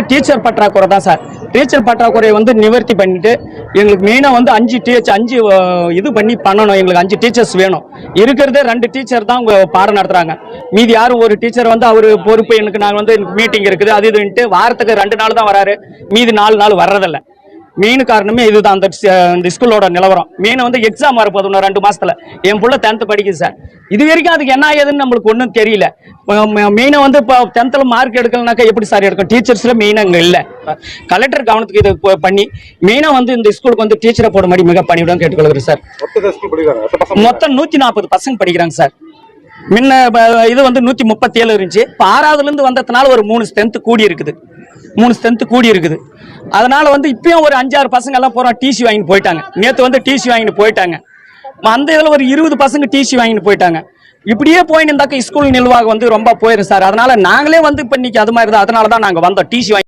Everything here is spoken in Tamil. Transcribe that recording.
ஃபர்ஸ்ட் டீச்சர் பற்றாக்குறை தான் சார். டீச்சர் பற்றாக்குறையை வந்து நிவர்த்தி பண்ணிட்டு எங்களுக்கு மெயினாக வந்து அஞ்சு டீச்சர் அஞ்சு இது பண்ணி பண்ணணும். எங்களுக்கு அஞ்சு டீச்சர்ஸ் வேணும். இருக்கிறதே ரெண்டு டீச்சர் தான் உங்கள் பாடம் நடத்துகிறாங்க மீதி யாரும் ஒரு டீச்சர் வந்து அவர் பொறுப்பு எனக்கு நாங்கள் வந்து மீட்டிங் இருக்குது அது இதுன்ட்டு வாரத்துக்கு ரெண்டு நாள் தான் வராரு. மீதி நாலு நாள் வர்றதில்லை. மெயின் காரணமே இதுதான். அந்த இந்த ஸ்கூலோட நிலவரம். மெயின் வந்து எக்ஸாம் வரப்போகுது இன்னும் ரெண்டு மாசத்துல. என் புள்ள டென்த் படிக்குது சார் இது வரைக்கும் அதுக்கு என்ன ஆகுதுன்னு நம்மளுக்கு ஒன்றும் தெரியல. மெயினாக வந்து இப்போ டென்த்தில் மார்க் எடுக்கலனாக்கா எப்படி சார் எடுக்கும்? டீச்சர்ஸ்ல மெயினாக இங்கே இல்லை. கலெக்டர் கவனத்துக்கு இது பண்ணி மெயினாக வந்து இந்த ஸ்கூலுக்கு வந்து டீச்சரை போட மாதிரி மிக பணிவிடம் கேட்டுக்கொள்கிறேன் சார் மொத்தம் நூற்றி நாற்பது பசங்க? படிக்கிறாங்க சார் முன்ன இது வந்து நூற்றி முப்பத்தி ஏழு இருந்துச்சு. இப்போ ஆறாவதுலேருந்து வந்ததுனால ஒரு மூணு ஸ்ட்ரென்த் கூடி இருக்குது. மூணு ஸ்ட்ரென்த்து கூடி இருக்குது. அதனால வந்து இப்பயும் ஒரு அஞ்சாறு பசங்க எல்லாம் போகிறோம் டிசி வாங்கிட்டு போயிட்டாங்க. நேற்று வந்து டிசி வாங்கிட்டு போயிட்டாங்க. அந்த இதில் ஒரு இருபது பசங்க டிசி வாங்கிட்டு போயிட்டாங்க. இப்படியே போயின்னு இருந்தாக்க ஸ்கூல் நிர்வாகம் வந்து ரொம்ப போயிடும் சார். அதனால நாங்களே வந்து இப்போ இன்னைக்கு அது மாதிரி தான். அதனால தான் நாங்கள் வந்தோம். டிசி வாங்கி